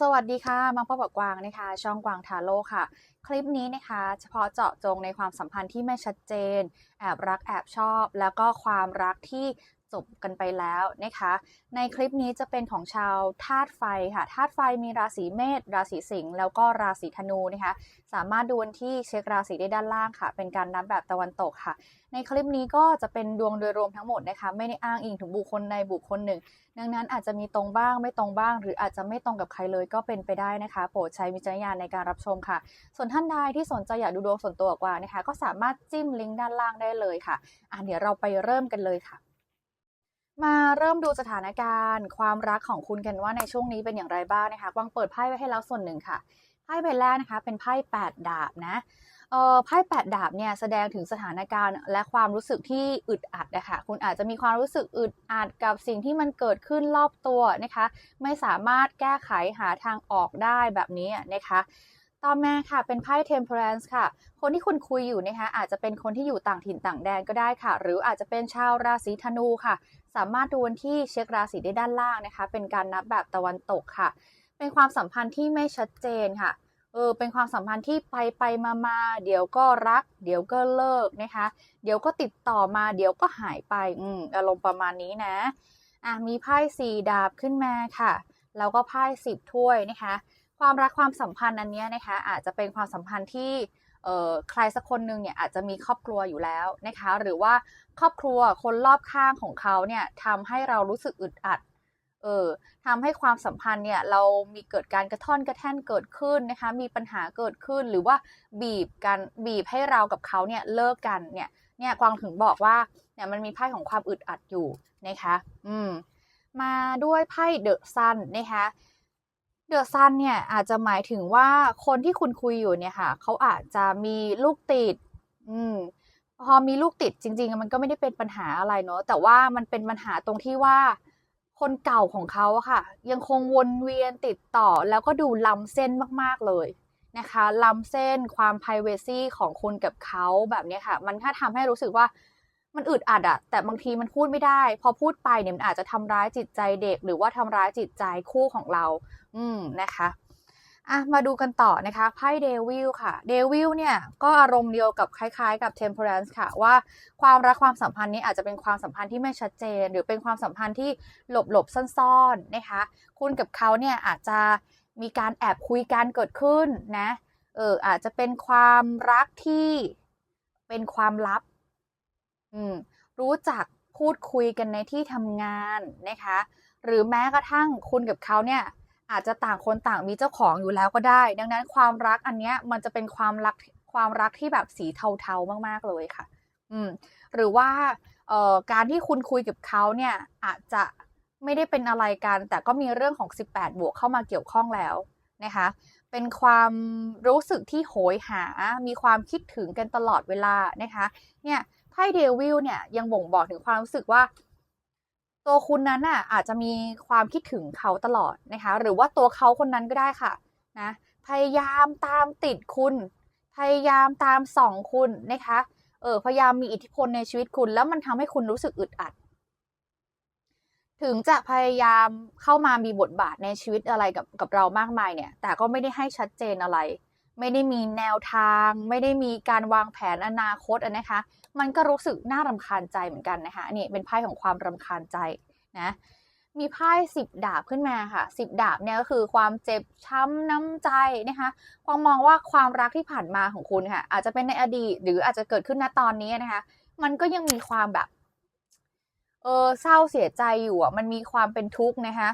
สวัสดีค่ะ มาพบกับกวางนะคะ ช่องกวางทาโร่ค่ะ คลิปนี้นะคะ เฉพาะเจาะจงในความสัมพันธ์ที่ไม่ชัดเจน แอบรักแอบชอบ แล้วก็ความรักที่ บกันไปแล้วนะคะ ในคลิปนี้จะเป็นของชาวธาตุไฟค่ะธาตุไฟมีราศีเมษราศีสิงห์แล้วก็ราศีธนูนะคะ สามารถดูวันที่เช็คราศีได้ด้านล่างค่ะ เป็นการนับแบบตะวันตกค่ะ ในคลิปนี้ก็จะเป็นดวงโดยรวมทั้งหมดนะคะ ไม่ได้อ้างอิงถึงบุคคลใดบุคคลหนึ่ง ดังนั้นอาจจะมีตรงบ้างไม่ตรงบ้าง หรืออาจจะไม่ตรงกับใครเลยก็เป็นไปได้นะคะ โปรดใช้วิจารณญาณในการรับชมค่ะ ส่วนท่านใดที่สนใจอยากดูดวงส่วนตัวกว่านะคะ ก็สามารถจิ้มลิงก์ด้านล่างได้เลยค่ะอะเดี๋ยวเราไปเริ่มกันเลยค่ะ มาเริ่มดูสถานการณ์ ความรักของคุณกันว่าในช่วงนี้เป็นอย่างไรบ้างนะคะกวางเปิดไพ่ไว้ให้แล้วส่วนหนึ่งค่ะไพ่ใบแรกนะคะ เป็นไพ่แปดดาบนะเอ่อไพ่แปดดาบเนี่ยแสดงถึงสถานการณ์และความรู้สึกที่อึดอัดนะคะคุณอาจจะมีความรู้สึกอึดอัดกับสิ่งที่มันเกิดขึ้นรอบตัวนะคะ ไม่สามารถแก้ไขหาทางออกได้แบบนี้นะคะ ต่อมาค่ะเป็นไพ่ temperance ค่ะ คนที่คุณคุยอยู่นะคะอาจจะเป็นคนที่อยู่ต่างถิ่นต่างแดนก็ได้ค่ะ หรืออาจจะเป็นชาวราศีธนูค่ะ สามารถดูวันที่เช็คราศีได้ด้านล่างนะคะ เป็นการนับแบบตะวันตกค่ะ เป็นความสัมพันธ์ที่ไม่ชัดเจนค่ะเออเป็นความสัมพันธ์ที่ไปไปมามาเดี๋ยวก็รัก เดี๋ยวก็เลิกนะคะ เดี๋ยวก็ติดต่อมา เดี๋ยวก็หายไปอืมอารมณ์ประมาณนี้นะอะมีไพ่สี่ดาบขึ้นมาค่ะ แล้วก็ไพ่สิบถ้วยนะคะ ความรักความสัมพันธ์อันนี้นะคะอาจจะเป็นความสัมพันธ์ที่ใครสักคนหนึ่งเนี่ยอาจจะมีครอบครัวอยู่แล้วนะคะ หรือว่าครอบครัวคนรอบข้างของเขาเนี่ยทำให้เรารู้สึกอึดอัดเออทำให้ความสัมพันธ์เนี่ยเรามีเกิดการกระท่อนกระแท่นเกิดขึ้นนะคะ มีปัญหาเกิดขึ้นหรือว่าบีบกันบีบให้เรากับเขาเนี่ยเลิกกันเนี่ยเนี่ยกวางถึงบอกว่าเนี่ยมันมีไพ่ของความอึดอัดอยู่นะคะ อืมมาด้วยไพ่เดอะซันนะคะ เดอะซันเนี่ยอาจจะหมายถึงว่าคนที่คุณคุยอยู่เนี่ยค่ะเขาอาจจะมีลูกติด อืม พอมีลูกติดจริง ๆ มันก็ไม่ได้เป็นปัญหาอะไรเนาะแต่ว่ามันเป็นปัญหาตรงที่ว่าคนเก่าของเขาค่ะ ยังคงวนเวียนติดต่อแล้วก็ดูล้ำเส้นมากๆเลยนะคะล้ำเส้นความ p r i เวซีของคุณกับเขาแบบนี้ค่ะ มันถ้าทำให้รู้สึกว่า มันอึดอัดอะแต่บางทีมันพูดไม่ได้ พอพูดไปเนี่ยมันอาจจะทำร้ายจิตใจเด็ก หรือว่าทำร้ายจิตใจคู่ของเรา อืมนะคะอะมาดูกันต่อนะคะไพ่เดวิลค่ะเดวิลเนี่ยก็อารมณ์เดียวกับคล้ายๆ กับ temperance ค่ะว่าความรักความสัมพันธ์นี้อาจจะเป็นความสัมพันธ์ที่ไม่ชัดเจน หรือเป็นความสัมพันธ์ที่หลบหลบๆซ่อนๆนะคะ คุณกับเขาเนี่ยอาจจะมีการแอบคุยกันเกิดขึ้นนะเอออาจจะเป็นความรักที่เป็นความลับ รู้จักพูดคุยกันในที่ทำงานนะคะ หรือแม้กระทั่งคุณกับเขาเนี่ยอาจจะต่างคนต่างมีเจ้าของอยู่แล้วก็ได้ ดังนั้นความรักอันเนี้ยมันจะเป็นความรักความรักที่แบบสีเทาๆมากๆเลยค่ะ อืม หรือว่าเอ่อการที่คุณคุยกับเขาเนี่ยอาจจะไม่ได้เป็นอะไรกัน แต่ก็มีเรื่องของ 18 บวกเข้ามาเกี่ยวข้องแล้วนะคะ เป็นความรู้สึกที่โหยหา มีความคิดถึงกันตลอดเวลานะคะ เนี่ย ไพ่เดวิลเนี่ยยังบ่งบอกถึงความรู้สึกว่า ตัวคุณนั้นน่ะอาจจะมีความคิดถึงเขาตลอดนะคะ หรือว่าตัวเขาคนนั้นก็ได้ค่ะนะพยายามตามติดคุณ พยายามตามส่องคุณนะคะเออพยายามมีอิทธิพลในชีวิตคุณ แล้วมันทำให้คุณรู้สึกอึดอัด ถึงจะพยายามเข้ามามีบทบาทในชีวิตอะไรกับกับเรามากมายเนี่ย แต่ก็ไม่ได้ให้ชัดเจนอะไร ไม่ได้มีแนวทาง ไม่ได้มีการวางแผนอนาคตนะคะ มันก็รู้สึกน่ารำคาญใจเหมือนกันนะคะนนี่เป็นไพ่ของความรำคาญใจนะมีไพ่สิบดาบขึ้นมาค่ะสิบดาบเนี่ยก็คือความเจ็บช้ำน้ำใจนะคะความมองว่าความรักที่ผ่านมาของคุณค่ะ อาจจะเป็นในอดีต หรืออาจจะเกิดขึ้นณตอนนี้นะคะ มันก็ยังมีความแบบ เออเศร้าเสียใจอยู่อะ มันมีความเป็นทุกข์นะคะ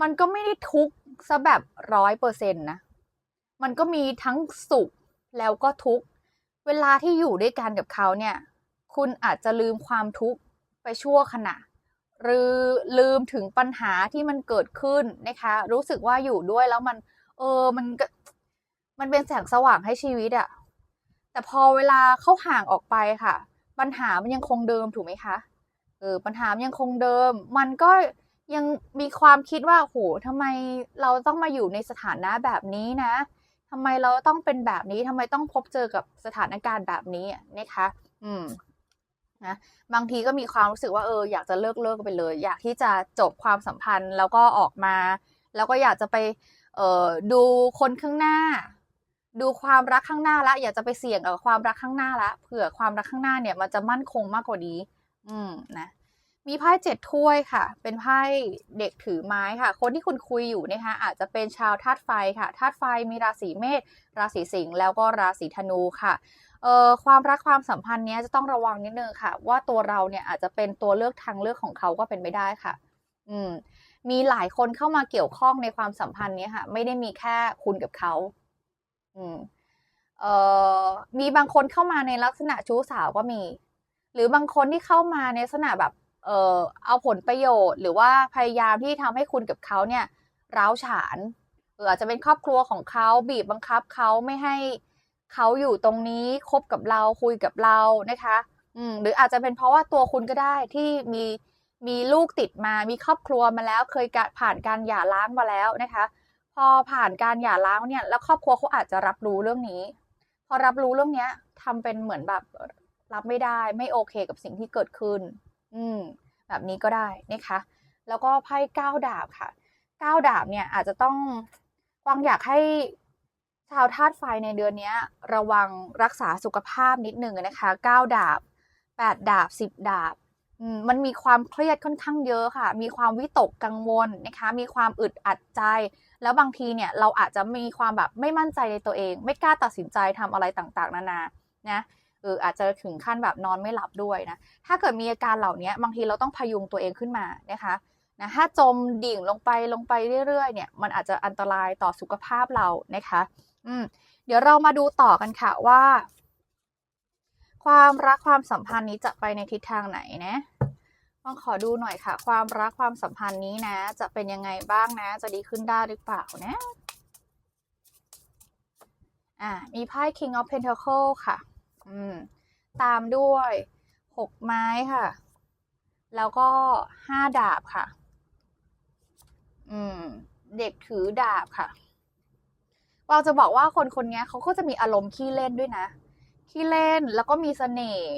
มันก็ไม่ได้ทุกข์ซะแบบร้อยเปอร์เซ็นต์นะมันก็มีทั้งสุขแล้วก็ทุกข์ เวลาที่อยู่ด้วยกันกับเขาเนี่ย คุณอาจจะลืมความทุกข์ไปชั่วขณะ หรือลืมถึงปัญหาที่มันเกิดขึ้นนะคะ รู้สึกว่าอยู่ด้วยแล้วมัน เออมันก็มันเป็นแสงสว่างให้ชีวิตอะแต่พอเวลาเข้าห่างออกไปค่ะ ปัญหามันยังคงเดิมถูกไหมคะเออปัญหามันยังคงเดิม มันก็ยังมีความคิดว่าโหทำไมเราต้องมาอยู่ในสถานะแบบนี้นะ ทำไมเราต้องเป็นแบบนี้ทำไมต้องพบเจอกับสถานการณ์แบบนี้นะคะ อืมนะบางทีก็มีความรู้สึกว่าเอออยากจะเลิกเลิกไปเลย อยากที่จะจบความสัมพันธ์แล้วก็ออกมา แล้วก็อยากจะไปเอ่อดูคนข้างหน้า ดูความรักข้างหน้าละ อยากจะไปเสี่ยงกับความรักข้างหน้าละเผื่อความรักข้างหน้าเนี่ยมันจะมั่นคงมากกว่านี้ อืมนะ มีไพ่เจ็ดถ้วยค่ะ เป็นไพ่เด็กถือไม้ค่ะ คนที่คุณคุยอยู่นะคะอาจจะเป็นชาวธาตุไฟค่ะธาตุไฟมีราศีเมษราศีสิงห์แล้วก็ราศีธนูค่ะเอ่อความรักความสัมพันธ์เนี้ยจะต้องระวังนิดนึงค่ะ ว่าตัวเราเนี่ยอาจจะเป็นตัวเลือกทางเลือกของเขาก็เป็นไปได้ค่ะ อืม มีหลายคนเข้ามาเกี่ยวข้องในความสัมพันธ์เนี้ยค่ะ ไม่ได้มีแค่คุณกับเขา อืมเอ่อมีบางคนเข้ามาในลักษณะชู้สาวก็มี หรือบางคนที่เข้ามาในลักษณะแบบ เออเอาผลประโยชน์ หรือว่าพยายามที่ทำให้คุณกับเขาเนี่ยร้าวฉานเอออาจจะเป็นครอบครัวของเขาบีบบังคับเขาไม่ให้เขาอยู่ตรงนี้คบกับเราคุยกับเรานะคะ อืมหรืออาจจะเป็นเพราะว่าตัวคุณก็ได้ที่มีมีลูกติดมามีครอบครัวมาแล้วเคยผ่านการหย่าร้างมาแล้วนะคะ พอผ่านการหย่าร้างเนี่ยแล้วครอบครัวเขาอาจจะรับรู้เรื่องนี้ พอรับรู้เรื่องเนี้ยทำเป็นเหมือนแบบรับไม่ได้ไม่โอเคกับสิ่งที่เกิดขึ้น อืม แบบนี้ก็ได้นะคะ แล้วก็ไพ่เก้าดาบค่ะเก้าดาบเนี่ยอาจจะต้องกวางอยากให้ชาวธาตุไฟในเดือนเนี้ยระวังรักษาสุขภาพนิดหนึ่งนะคะเก้าดาบแปดดาบสิบดาบอืมมันมีความเครียดค่อนข้างเยอะค่ะ มีความวิตกกังวลนะคะ มีความอึดอัดใจ แล้วบางทีเนี่ยเราอาจจะมีความแบบไม่มั่นใจในตัวเอง ไม่กล้าตัดสินใจทำอะไรต่างๆ นานา นะ เอออาจจะถึงขั้นแบบนอนไม่หลับด้วยนะ ถ้าเกิดมีอาการเหล่านี้บางทีเราต้องพยุงตัวเองขึ้นมานะคะนะถ้าจมดิ่งลงไปลงไปเรื่อยๆเนี่ย มันอาจจะอันตรายต่อสุขภาพเรานะคะ อืมเดี๋ยวเรามาดูต่อกันค่ะว่า ความรักความสัมพันธ์นี้จะไปในทิศทางไหนนะต้องขอดูหน่อยค่ะ ความรักความสัมพันธ์นี้นะ จะเป็นยังไงบ้างนะ จะดีขึ้นได้หรือเปล่านะ อ่ามีไพ่ King of Pentacle ค่ะ อืม ตามด้วยหกไม้ค่ะ แล้วก็ห้าดาบค่ะ อืม เด็กถือดาบค่ะเราจะบอกว่าคนคนนี้เขาก็จะมีอารมณ์ขี้เล่นด้วยนะ ขี้เล่นแล้วก็มีเสน่ห์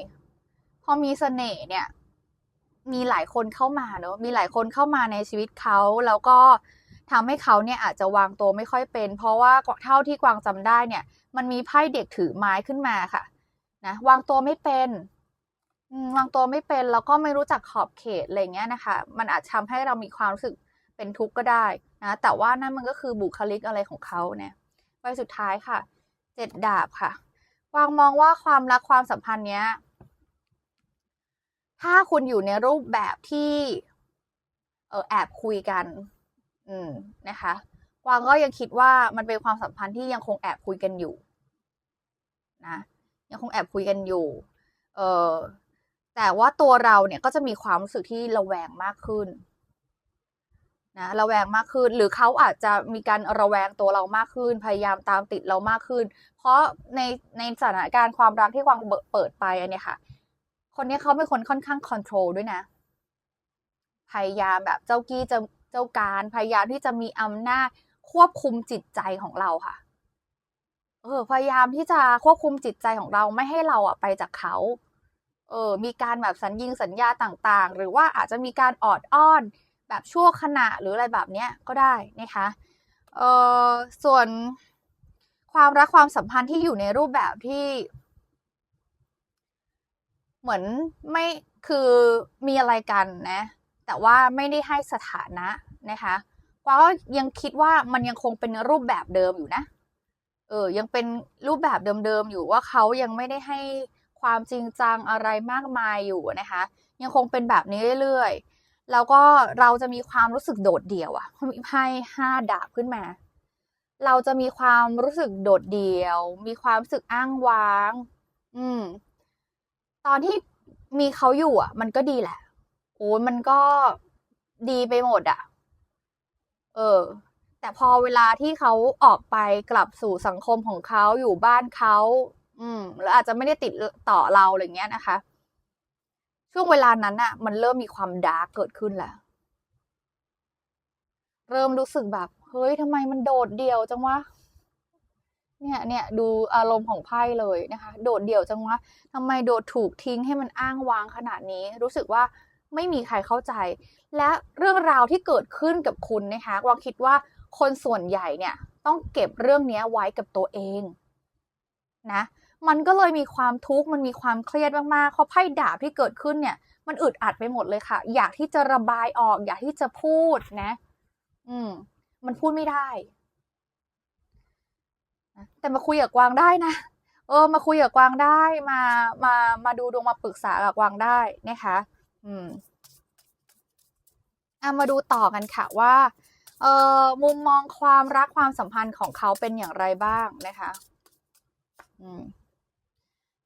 พอมีเสน่ห์เนี่ย มีหลายคนเข้ามาเนอะ มีหลายคนเข้ามาในชีวิตเขาแล้วก็ทำให้เขาเนี่ยอาจจะวางตัวไม่ค่อยเป็น เพราะว่าเท่าที่กวางจำได้เนี่ย มันมีไพ่เด็กถือไม้ขึ้นมาค่ะ นะวางตัวไม่เป็นวางตัวไม่เป็นแล้วก็ไม่รู้จักขอบเขตอะไรเงี้ยนะคะ มันอาจทำให้เรามีความรู้สึกเป็นทุกข์ก็ได้นะแต่ว่านั่นมันก็คือบุคลิกอะไรของเขาเนี่ยใบสุดท้ายค่ะเจ็ดดาบค่ะ วางมองว่าความรักความสัมพันธ์เนี้ย ถ้าคุณอยู่ในรูปแบบที่เออแอบคุยกัน อืมนะคะกวางก็ยังคิดว่ามันเป็นความสัมพันธ์ที่ยังคงแอบคุยกันอยู่ นะ ยังคงแอบคุยกันอยู่ เออแต่ว่าตัวเราเนี่ยก็จะมีความรู้สึกที่ระแวงมากขึ้นนะระแวงมากขึ้น หรือเขาอาจจะมีการระแวงตัวเรามากขึ้น พยายามตามติดเรามากขึ้น เพราะในในสถานการณ์ความรักที่วางเปิดไปอันเนี้ยค่ะ คนนี้เขาเป็นคนค่อนข้างคอนโทรลด้วยนะ พยายามแบบเจ้ากี้จะเจ้าการ พยายามที่จะมีอำนาจควบคุมจิตใจของเราค่ะ เออพยายามที่จะควบคุมจิตใจของเราไม่ให้เราอะไปจากเขา เออ มีการแบบสัญญิงสัญญาต่างๆ หรือว่าอาจจะมีการออดอ้อน แบบชั่วขณะหรืออะไรแบบเนี้ยก็ได้นะคะเออส่วนความรักความสัมพันธ์ที่อยู่ในรูปแบบที่ เหมือนไม่คือมีอะไรกันนะ แต่ว่าไม่ได้ให้สถานะนะคะก็ยังคิดว่ามันยังคงเป็นรูปแบบเดิมอยู่นะ เออยังเป็นรูปแบบเดิมๆอยู่ว่าเขายังไม่ได้ให้ความจริงจังอะไรมากมายอยู่นะคะ ยังคงเป็นแบบนี้เรื่อยๆ แล้วก็เราจะมีความรู้สึกโดดเดี่ยวอะ่ะมีไพ่ห้าดาบขึ้นมา เราจะมีความรู้สึกโดดเดี่ยว มีความรู้สึกอ้างว้าง อืม ตอนที่มีเขาอยู่อะ มันก็ดีแหละโอ้มันก็ดีไปหมดอะ เออ แต่พอเวลาที่เขาออกไปกลับสู่สังคมของเขาอยู่บ้านเขาอืมแล้วอาจจะไม่ได้ติดต่อเราอะไรเงี้ยนะคะ ช่วงเวลานั้นอะมันเริ่มมีความดาร์กเกิดขึ้นแล้วเริ่มรู้สึกแบบเฮ้ยทำไมมันโดดเดี่ยวจังวะเนี่ยเนี่ยดูอารมณ์ของไพ่เลยนะคะ โดดเดี่ยวจังวะทำไมโดดถูกทิ้งให้มันอ้างวางขนาดนี้ รู้สึกว่าไม่มีใครเข้าใจ และเรื่องราวที่เกิดขึ้นกับคุณนะคะวางคิดว่าคนส่วนใหญ่เนี่ยต้องเก็บเรื่องนี้ไว้กับตัวเองนะมันก็เลยมีความทุกข์มันมีความเครียดมากๆเพราะไพ่ดาบที่เกิดขึ้นเนี่ย มันอึดอัดไปหมดเลยค่ะ อยากที่จะระบายออก อยากที่จะพูดนะ อืม มันพูดไม่ได้แต่มาคุยกับกวางได้นะเออ มาคุยกับกวางได้มามามาดูดวงมาปรึกษากับกวางได้นะคะ อืม อะมาดูต่อกันค่ะว่าเอ่อมุมมองความรักความสัมพันธ์ของเขาเป็นอย่างไรบ้างนะคะอืม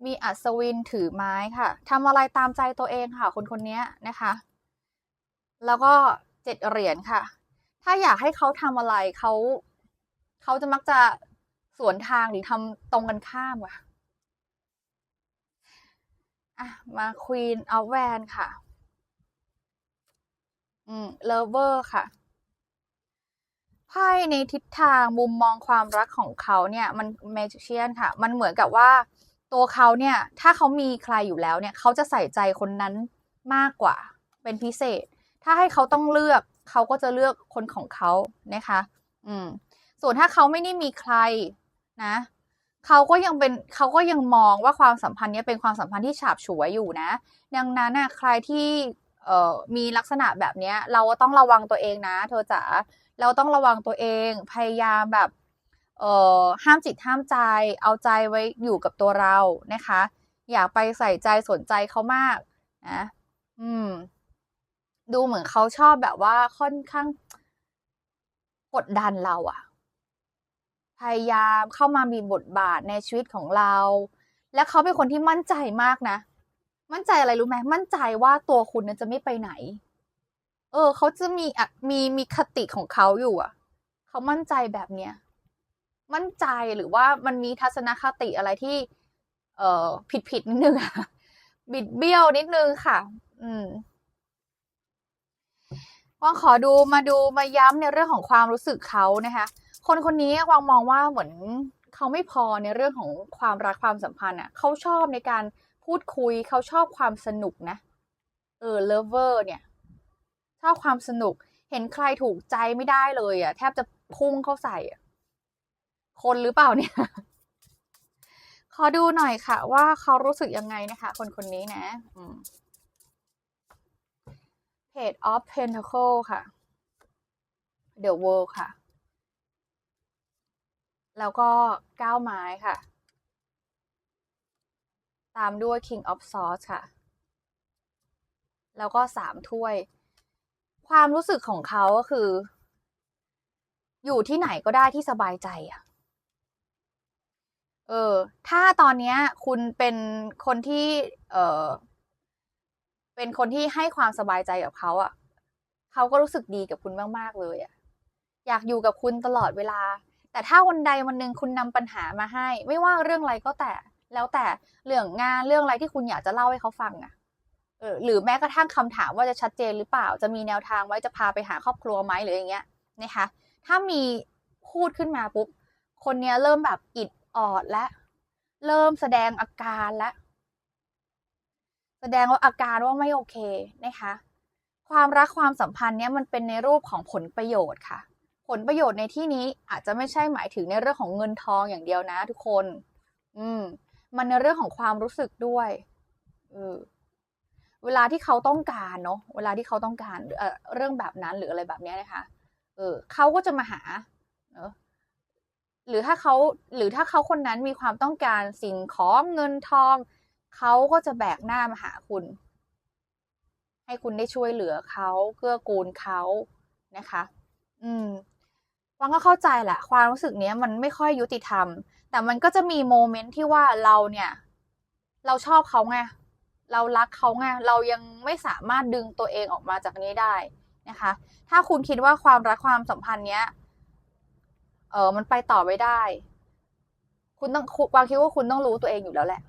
มีอัศวินถือไม้ค่ะทำอะไรตามใจตัวเองค่ะ คนคนนี้นะคะ แล้วก็เจ็ดเหรียญค่ะ ถ้าอยากให้เขาทำอะไรเขาเขาจะมักจะสวนทางหรือทำตรงกันข้ามค่ะอะมาควีนเอาแวนค่ะ อืมเลเวอร์ค่ะ ไพ่ในทิศทางมุมมองความรักของเขาเนี่ย มันเมจิเชียนค่ะ มันเหมือนกับว่า ตัวเขาเนี่ย ถ้าเขามีใครอยู่แล้วเนี่ย เขาจะใส่ใจคนนั้นมากกว่า เป็นพิเศษ ถ้าให้เขาต้องเลือก เขาก็จะเลือกคนของเขานะคะ อืม ส่วนถ้าเขาไม่ได้มีใครนะเขาก็ยังเป็นเขาก็ยังมองว่าความสัมพันธ์นี้เป็นความสัมพันธ์ที่ฉาบฉวยอยู่นะ ดังนั้นนะใครที่ เอ่อมีลักษณะแบบนี้เราก็ต้องระวังตัวเองนะ เธอจ๋าเราต้องระวังตัวเองพยายามแบบเอ่อห้ามจิตห้ามใจ เอาใจไว้อยู่กับตัวเรานะคะ อย่าไปใส่ใจสนใจเขามากนะอืม ดูเหมือนเขาชอบแบบว่าค่อนข้างกดดันเราอะพยายามเข้ามามีบทบาทในชีวิตของเรา และเขาเป็นคนที่มั่นใจมากนะ มั่นใจอะไรรู้ไหมมั่นใจว่าตัวคุณนั้นจะไม่ไปไหน เออ เขาจะมีอะมีมีคติของเขาอยู่อะ เขามั่นใจแบบเนี้ยมั่นใจหรือว่ามันมีทัศนคติอะไรที่ เอ่อ ผิดผิดนิดนึงอะบิดเบี้ยวนิดนึงค่ะ อืมวางขอดูมาดูมาย้ำในเรื่องของความรู้สึกเขานะคะ คนคนนี้วางมองว่าเหมือนเขาไม่พอในเรื่องของความรักความสัมพันธ์อะเขาชอบในการ พูดคุยเขาชอบความสนุกนะ เออเลเวอร์เนี่ย ชอบความสนุก เห็นใครถูกใจไม่ได้เลยอะ แทบจะพุ่งเข้าใส่อะคนหรือเปล่าเนี่ย ขอดูหน่อยค่ะ ว่าเขารู้สึกยังไงนะคะ คนคนนี้นะอืม Page of Pentacle ค่ะ The World ค่ะ แล้วก็ก้าวไม้ค่ะ ตามด้วย King of Swords ค่ะ แล้วก็สามถ้วย ความรู้สึกของเขาก็คือ อยู่ที่ไหนก็ได้ที่สบายใจอะเออ ถ้าตอนเนี้ยคุณเป็นคนที่ เออเป็นคนที่ให้ความสบายใจกับเขาอะ เขาก็รู้สึกดีกับคุณมาก ๆ เลยอะ อยากอยู่กับคุณตลอดเวลา แต่ถ้าวันใดวันหนึ่งคุณนำปัญหามาให้ ไม่ว่าเรื่องอะไรก็แต่ แล้วแต่เรื่องงานเรื่องอะไรที่คุณอยากจะเล่าให้เขาฟังอะเออหรือแม้กระทั่งคำถามว่าจะชัดเจนหรือเปล่า จะมีแนวทางไว้จะพาไปหาครอบครัวไหมหรืออย่างเงี้ยนะคะ ถ้ามีพูดขึ้นมาปุ๊บคนเนี้ยเริ่มแบบอิดออดและเริ่มแสดงอาการและแสดงว่าอาการว่าไม่โอเคนะคะความรักความสัมพันธ์เนี้ยมันเป็นในรูปของผลประโยชน์ค่ะ ผลประโยชน์ในที่นี้อาจจะไม่ใช่หมายถึงในเรื่องของเงินทองอย่างเดียวนะทุกคน อืม มันในเรื่องของความรู้สึกด้วยเออเวลาที่เขาต้องการเนาะเวลาที่เขาต้องการเออเรื่องแบบนั้นหรืออะไรแบบนี้นะคะ เออเขาก็จะมาหาเนอะหรือถ้าเขาหรือถ้าเขาคนนั้นมีความต้องการสิ่งของเงินทอง เขาก็จะแบกหน้ามาหาคุณ ให้คุณได้ช่วยเหลือเขาเกื้อกูลเขานะคะ อืม ฟังก็เข้าใจแหละความรู้สึกเนี้ยมันไม่ค่อยยุติธรรม แต่มันก็จะมีโมเมนต์ที่ว่าเราเนี่ย เราชอบเขาไงเรารักเขาไงเรายังไม่สามารถดึงตัวเองออกมาจากนี้ได้นะคะ ถ้าคุณคิดว่าความรักความสัมพันธ์เนี้ยเออมันไปต่อไม่ได้ คุณต้องวางคิดว่าคุณต้องรู้ตัวเองอยู่แล้วแหละ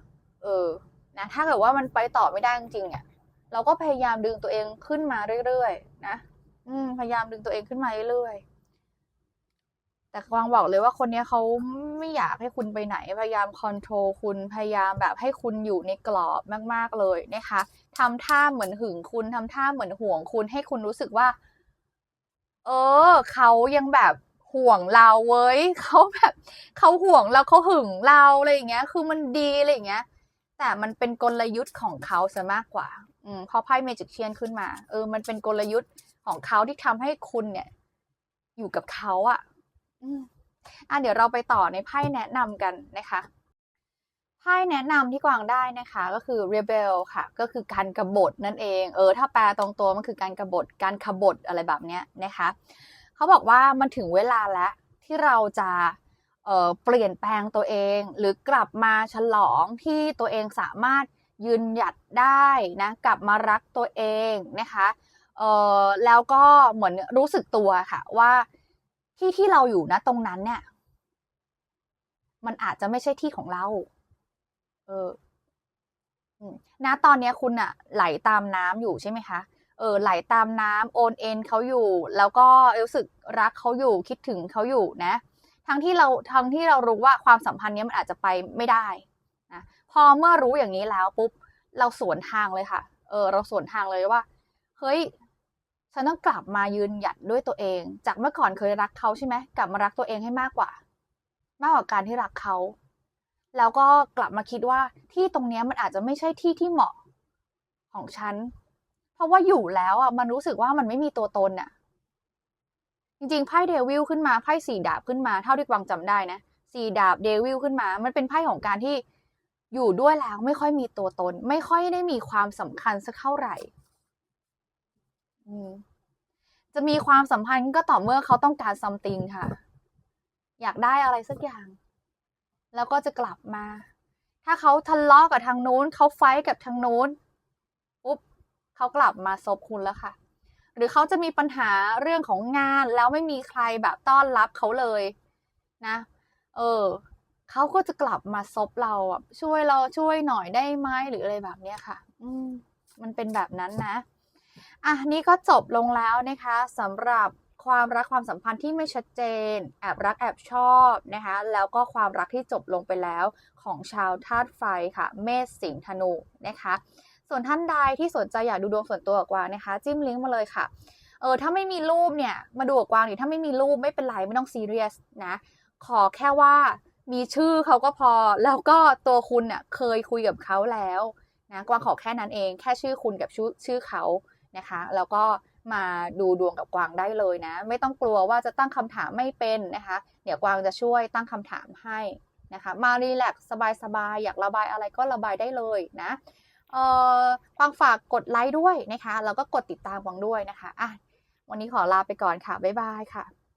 เออ นะ ถ้าเกิดว่ามันไปต่อไม่ได้จริงๆเนี่ย เราก็พยายามดึงตัวเองขึ้นมาเรื่อยๆนะ อืม พยายามดึงตัวเองขึ้นมาเรื่อยๆ แต่กวางบอกเลยว่าคนนี้เขาไม่อยากให้คุณไปไหน พยายามคอนโทรลคุณพยายามแบบให้คุณอยู่ในกรอบมากๆเลยนะคะทำท่าเหมือนหึงคุณทำท่าเหมือนห่วงคุณ ให้คุณรู้สึกว่า เออเขายังแบบห่วงเราเว้ยเขาแบบเขาห่วงเราเขาหึงเราอะไรอย่างเงี้ย คือมันดีอะไรอย่างเงี้ย แต่มันเป็นกลยุทธ์ของเขาซะมากกว่า อืมพอไพ่เมจิกเชียนขึ้นมา เออ มันเป็นกลยุทธ์ของเขาที่ทำให้คุณเนี่ย อยู่กับเขาอะ อะเดี๋ยวเราไปต่อในไพ่แนะนำกันนะคะไพ่แนะนำที่กวางได้นะคะ ก็คือ rebel ค่ะ ก็คือการกบฏนั่นเอง เออ ถ้าแปลตรงตัวมันคือการกบฏการขบฏอะไรแบบเนี้ยนะคะเขาบอกว่ามันถึงเวลาแล้วที่เราจะเออเปลี่ยนแปลงตัวเอง หรือกลับมาฉลองที่ตัวเองสามารถยืนหยัดได้นะกลับมารักตัวเองนะคะเออแล้วก็เหมือนรู้สึกตัวค่ะว่า ที่ที่เราอยู่นะตรงนั้นเนี่ย มันอาจจะไม่ใช่ที่ของเรา เอออืมณตอนนี้คุณอะไหลตามน้ำอยู่ใช่ไหมคะเออไหลตามน้ำโอนเอ็นเขาอยู่ แล้วก็รู้สึกรักเขาอยู่คิดถึงเขาอยู่นะ ทั้งที่เราทั้งที่เรารู้ว่าความสัมพันธ์เนี้ยมันอาจจะไปไม่ได้นะพอเมื่อรู้อย่างนี้แล้วปุ๊บเราสวนทางเลยค่ะ เออ เราสวนทางเลยว่า เฮ้ย ฉันต้องกลับมายืนหยัดด้วยตัวเอง จากเมื่อก่อนเคยรักเขาใช่ไหมกลับมารักตัวเองให้มากกว่า มากกว่าการที่รักเขา แล้วก็กลับมาคิดว่าที่ตรงนี้มันอาจจะไม่ใช่ที่ที่เหมาะของฉัน เพราะว่าอยู่แล้วอะมันรู้สึกว่ามันไม่มีตัวตนอะ จริงๆไพ่เดวิลขึ้นมาไพ่สี่ดาบขึ้นมาเท่าที่กวางจำได้นะสี่ดาบเดวิลขึ้นมา มันเป็นไพ่ของการที่อยู่ด้วยแล้วไม่ค่อยมีตัวตน ไม่ค่อยได้มีความสำคัญสักเท่าไหร่ จะมีความสัมพันธ์ก็ต่อเมื่อเขาต้องการซัมติงค่ะ อยากได้อะไรสักอย่าง แล้วก็จะกลับมา ถ้าเขาทะเลาะกับทางนู้น เขาไฟกับทางนู้นปุ๊บเขากลับมาซบคุณแล้วค่ะ หรือเขาจะมีปัญหาเรื่องของงานแล้วไม่มีใครแบบต้อนรับเขาเลย นะ เออเขาก็จะกลับมาซบเราแบบช่วยเราช่วยหน่อยได้ไหมหรืออะไรแบบเนี้ยค่ะ อืม มันเป็นแบบนั้นนะ อะนี่ก็จบลงแล้วนะคะสำหรับความรักความสัมพันธ์ที่ไม่ชัดเจน แอบรักแอบชอบนะคะแล้วก็ความรักที่จบลงไปแล้วของชาวธาตุไฟค่ะ เมษสิงห์ธนูนะคะส่วนท่านใดที่สนใจอยากดูดวงส่วนตัวกวางนะคะ จิ้มลิงก์มาเลยค่ะเออถ้าไม่มีรูปเนี่ยมาดูกับกวางหรือถ้าไม่มีรูปไม่เป็นไรไม่ต้องซีเรียสนะขอแค่ว่ามีชื่อเขาก็พอแล้วก็ตัวคุณเน่ยเคยคุยกับเขาแล้วนะกวางขอแค่นั้นเอง แค่ชื่อคุณกับชื่อชื่อเขา นะคะ แล้วก็มาดูดวงกับกวางได้เลยนะ ไม่ต้องกลัวว่าจะตั้งคำถามไม่เป็นนะคะ เดี๋ยวกวางจะช่วยตั้งคำถามให้นะคะ มารีแลกสบายๆอยากระบายอะไรก็ระบายได้เลยนะเอ่อกวางฝากกดไลค์ด้วยนะคะ แล้วก็กดติดตามกวางด้วยนะคะอะวันนี้ขอลาไปก่อนค่ะ บ๊ายบายค่ะ